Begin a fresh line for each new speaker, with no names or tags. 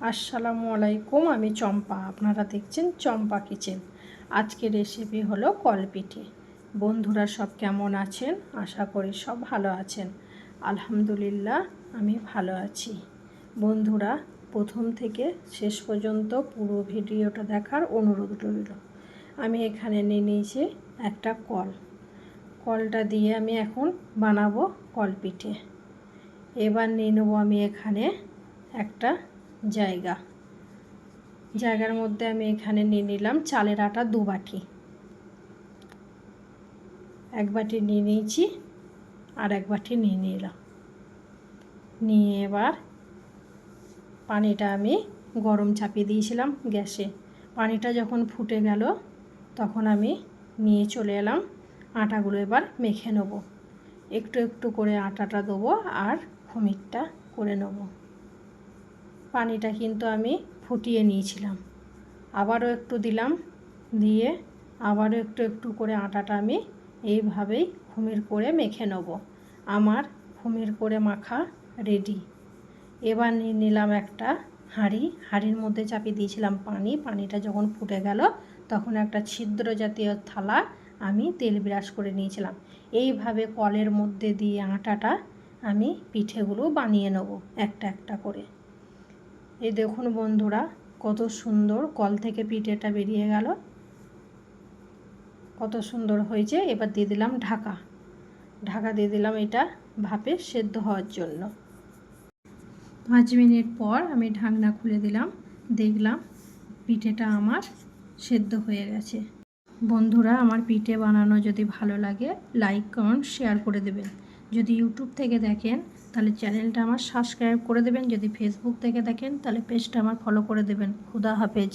আসসালামু আলাইকুম, আমি চম্পা। আপনারা দেখছেন চম্পা কিচেন। আজকের রেসিপি হলো কলপিঠে। বন্ধুরা সব কেমন আছেন? আশা করি সব ভালো আছেন। আলহামদুলিল্লাহ, আমি ভালো আছি। বন্ধুরা, প্রথম থেকে শেষ পর্যন্ত পুরো ভিডিওটা দেখার অনুরোধ রইল। আমি এখানে নিয়ে নিয়েছি একটা কল। কলটা দিয়ে আমি এখন বানাবো কলপিঠে। এবার নিয়ে নেব আমি এখানে একটা জায়গা। জায়গার মধ্যে আমি এখানে নিয়ে নিলাম চালের আটা দু বাটি। এক বাটি নিয়ে নিয়েছি আর এক বাটি নিয়ে নিলাম। নিয়ে এবার পানিটা আমি গরম চাপিয়ে দিয়েছিলাম গ্যাসে। পানিটা যখন ফুটে গেল তখন আমি নিয়ে চলে এলাম, আটাগুলো এবার মেখে নেব। একটু একটু করে আটাটা দেবো আর খমিরটা করে নেব। পানিটা কিন্তু আমি ফুটিয়ে নিয়েছিলাম। আবারও একটু দিলাম, দিয়ে আবারও একটু একটু করে আটাটা আমি এইভাবেই খুমির করে মেখে নেব। আমার খুমির করে মাখা রেডি এবার নিয়ে নিলাম একটা হাঁড়ি। হাঁড়ির মধ্যে চাপিয়ে দিয়েছিলাম পানি। পানিটা যখন ফুটে গেল, তখন একটা ছিদ্র জাতীয় থালা আমি তেল ব্রাশ করে নিয়েছিলাম। এইভাবে কলের মধ্যে দিয়ে আটাটা আমি পিঠেগুলো বানিয়ে নেব, একটা একটা করে। এই দেখুন বন্ধুরা, কত সুন্দর কল থেকে পিঠেটা বেরিয়ে গেল। কত সুন্দর হয়েছে, এবার দিয়ে দিলাম ঢাকা। ঢাকা দিয়ে দিলাম এটা ভাপে সেদ্ধ হওয়ার জন্য। পাঁচ মিনিট পর আমি ঢাকনা খুলে দিলাম, দেখলাম পিঠেটা আমার সেদ্ধ হয়ে গেছে। বন্ধুরা, আমার পিঠে বানানো যদি ভালো লাগে লাইক কমেন্ট শেয়ার করে দেবেন। যদি ইউটিউব থেকে দেখেন, তাহলে চ্যানেলটা আমার সাবস্ক্রাইব করে দেবেন। যদি ফেসবুক থেকে দেখেন, তাহলে পেজটা আমার ফলো করে দেবেন। খুদা হাফেজ।